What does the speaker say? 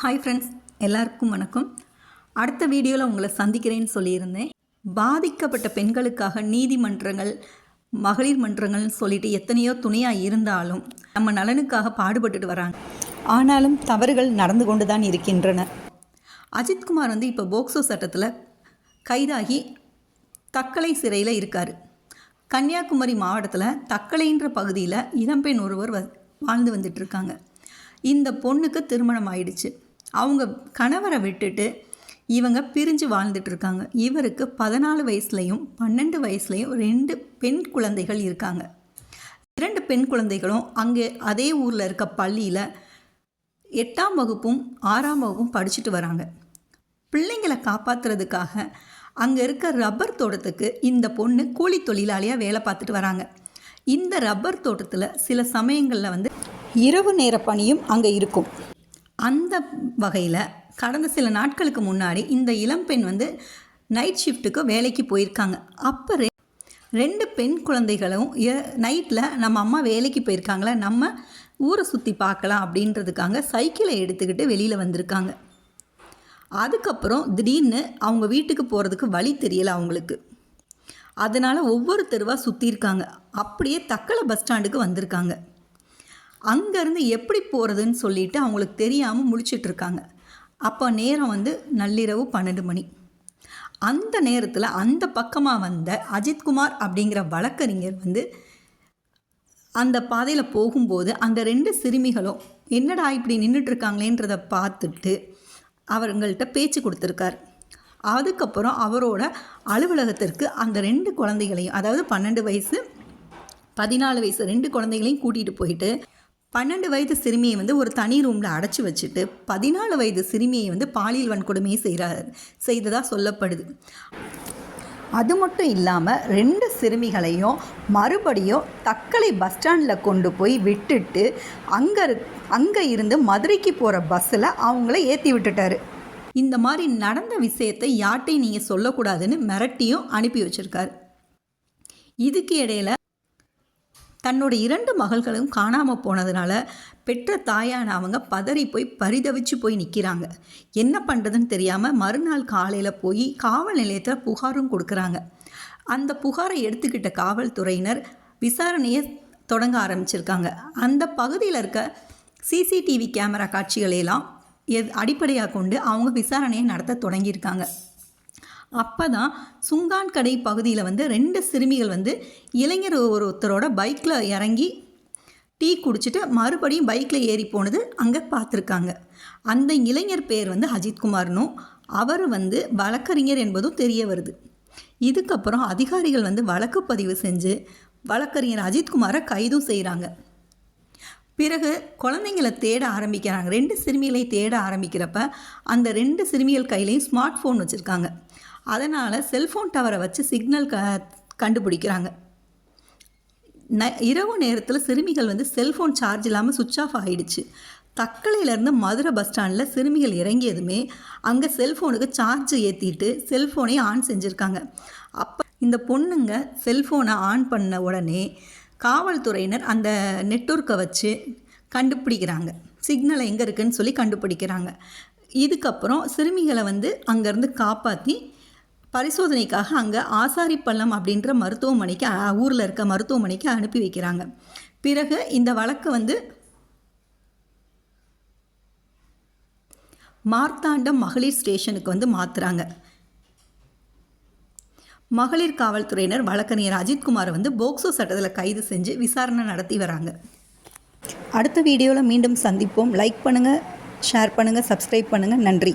Hi friends எல்லாருக்கும் வணக்கம். அடுத்த வீடியோவில் உங்களை சந்திக்கிறேன்னு சொல்லியிருந்தேன். பாதிக்கப்பட்ட பெண்களுக்காக நீதிமன்றங்கள் மகளிர் மன்றங்கள்னு சொல்லிட்டு எத்தனையோ துணையாக இருந்தாலும் நம்ம நலனுக்காக பாடுபட்டுட்டு வராங்க. ஆனாலும் தவறுகள் நடந்து கொண்டு தான் இருக்கின்றன அஜித்குமார் வந்து இப்போ போக்சோ சட்டத்தில் கைதாகி தக்கலை சிறையில் இருக்கார். கன்னியாகுமரி மாவட்டத்தில் தக்கலைன்ற பகுதியில் இளம்பெண் ஒருவர் வ வாழ்ந்து வந்துட்டு இருக்காங்க. இந்த பொண்ணுக்கு திருமணம் ஆயிடுச்சு. அவங்க கணவரை விட்டுட்டு இவங்க பிரிஞ்சு வாழ்ந்துட்டு இருக்காங்க. இவருக்கு பதினாலு வயசுலையும் பன்னெண்டு வயசுலையும் ரெண்டு பெண் குழந்தைகள் இருக்காங்க. இரண்டு பெண் குழந்தைகளும் அங்கே அதே ஊரில் இருக்க பள்ளியில் எட்டாம் வகுப்பும் ஆறாம் வகுப்பும் படிச்சுட்டு வராங்க. பிள்ளைங்களை காப்பாற்றுறதுக்காக அங்கே இருக்க ரப்பர் தோட்டத்துக்கு இந்த பொண்ணு கூலி தொழிலாளியாக வேலை பார்த்துட்டு வராங்க. இந்த ரப்பர் தோட்டத்தில் சில சமயங்களில் வந்து இரவு நேர பணியும் அங்கே இருக்கும். அந்த வகையில் கடந்த சில நாட்களுக்கு முன்னாடி இந்த இளம்பெண் வந்து நைட் ஷிஃப்ட்டுக்கு வேலைக்கு போயிருக்காங்க. அப்போ ரெ- ரெண்டு பெண் குழந்தைகளும் நைட்டில் நம்ம அம்மா வேலைக்கு போயிருக்காங்களா? நம்ம ஊரை சுற்றி பார்க்கலாம் அப்படின்றதுக்காக சைக்கிளை எடுத்துக்கிட்டு வெளியில் வந்திருக்காங்க. அதுக்கப்புறம் திடீர்னு அவங்க வீட்டுக்கு போகிறதுக்கு வழி தெரியலை அவங்களுக்கு. அதனால் ஒவ்வொரு தெருவாக சுற்றியிருக்காங்க அப்படியே தக்கலை பஸ் ஸ்டாண்டுக்கு வந்திருக்காங்க. அங்கேருந்து எப்படி போகிறதுன்னு சொல்லிட்டு அவங்களுக்கு தெரியாமல் முழிச்சிட்டு இருக்காங்க அப்போ நேரம் வந்து நள்ளிரவு பன்னெண்டு மணி. அந்த நேரத்தில் அந்த பக்கமாக வந்த அஜித்குமார் அப்படிங்கிற வழக்கறிஞர் வந்து அந்த பாதையில் போகும்போது அந்த ரெண்டு சிறுமிகளும் என்னடா இப்படி நின்றுட்டு இருக்காங்களேன்றத பார்த்துட்டு அவங்கள்ட்ட பேச்சு கொடுத்துருக்கார். அதுக்கப்புறம் அவரோட அலுவலகத்திற்கு அந்த ரெண்டு குழந்தைகளையும் அதாவது பன்னெண்டு வயசு பதினாலு வயசு ரெண்டு குழந்தைகளையும் கூட்டிகிட்டு போயிட்டு பன்னெண்டு வயது சிறுமியை வந்து ஒரு தனி ரூமில் அடைச்சி வச்சுட்டு பதினாலு வயது சிறுமியை வந்து பாலியல் வன்கொடுமையை செய்கிறார் செய்ததாக சொல்லப்படுது. அது மட்டும் இல்லாமல் ரெண்டு சிறுமிகளையும் மறுபடியும் தக்கலை பஸ் ஸ்டாண்டில் கொண்டு போய் விட்டுட்டு அங்கே அங்கே இருந்து மதுரைக்கு போகிற பஸ்ஸில் அவங்கள ஏற்றி விட்டுட்டாரு. இந்த மாதிரி நடந்த விஷயத்தை யார்ட்டையும் நீங்கள் சொல்லக்கூடாதுன்னு மிரட்டியும் அனுப்பி வச்சுருக்காரு. இதுக்கு இடையில தன்னோட இரண்டு மகள்களும் காணாமல் போனதுனால பெற்ற தாயான அவங்க பதறி போய் பரிதவிச்சு போய் நிற்கிறாங்க என்ன பண்ணுறதுன்னு தெரியாமல் மறுநாள் காலையில் போய் காவல் நிலையத்தில் புகாரும் கொடுக்குறாங்க. அந்த புகாரை எடுத்துக்கிட்ட காவல்துறையினர் விசாரணையை தொடங்க ஆரம்பிச்சிருக்காங்க. அந்த பகுதியில் இருக்க சிசிடிவி கேமரா காட்சிகளையெல்லாம் எது அடிப்படையாக கொண்டு அவங்க விசாரணையை நடத்த தொடங்கியிருக்காங்க. அப்போ தான் சுங்கான் கடை பகுதியில் வந்து ரெண்டு சிறுமிகள் வந்து இளைஞர் ஒருத்தரோட பைக்கில் இறங்கி டீ குடிச்சிட்டு மறுபடியும் பைக்கில் ஏறி போனது அங்கே பார்த்துருக்காங்க. அந்த இளைஞர் பேர் வந்து அஜித்குமார்னும் அவர் வந்து வழக்கறிஞர் என்பதும் தெரிய வருது. இதுக்கப்புறம் அதிகாரிகள் வந்து வழக்கு பதிவு செஞ்சு வழக்கறிஞர் அஜித்குமாரை கைதும் செய்கிறாங்க பிறகு குழந்தைங்களை தேட ஆரம்பிக்கிறாங்க. ரெண்டு சிறுமிகளை தேட ஆரம்பிக்கிறப்ப அந்த ரெண்டு சிறுமிகள் கையிலையும் ஸ்மார்ட் ஃபோன் வச்சுருக்காங்க. அதனால் செல்ஃபோன் டவரை வச்சு சிக்னல் க கண்டுபிடிக்கிறாங்க. ந இரவு நேரத்தில் சிறுமிகள் வந்து செல்ஃபோன் சார்ஜ் இல்லாமல் சுவிட்ச் ஆஃப் ஆகிடுச்சு தக்கலையிலேருந்து மதுரை பஸ் ஸ்டாண்டில் சிறுமிகள் இறங்கியதுமே அங்கே செல்ஃபோனுக்கு சார்ஜ் ஏற்றிட்டு செல்ஃபோனையும் ஆன் செஞ்சுருக்காங்க. அப்போ இந்த பொண்ணுங்க செல்ஃபோனை ஆன் பண்ண உடனே காவல்துறையினர் அந்த நெட்வொர்க்கை வச்சு கண்டுபிடிக்கிறாங்க. சிக்னலை எங்கே இருக்குதுன்னு சொல்லி கண்டுபிடிக்கிறாங்க. இதுக்கப்புறம் சிறுமிகளை வந்து அங்கேருந்து காப்பாற்றி பரிசோதனைக்காக அங்கே ஆசாரிப்பள்ளம் அப்படின்ற மருத்துவமனைக்கு ஊரில் இருக்க மருத்துவமனைக்கு அனுப்பி வைக்கிறாங்க. பிறகு இந்த வழக்கு வந்து மார்த்தாண்டம் மகளிர் ஸ்டேஷனுக்கு வந்து மாற்றுறாங்க மகளிர் காவல்துறையினர் வழக்கறிஞர் அஜித்குமாரை வந்து போக்சோ சட்டத்தில் கைது செஞ்சு விசாரணை நடத்தி வராங்க. அடுத்த வீடியோவில் மீண்டும் சந்திப்போம். லைக் பண்ணுங்கள் ஷேர் பண்ணுங்கள் சப்ஸ்கிரைப் பண்ணுங்கள் நன்றி.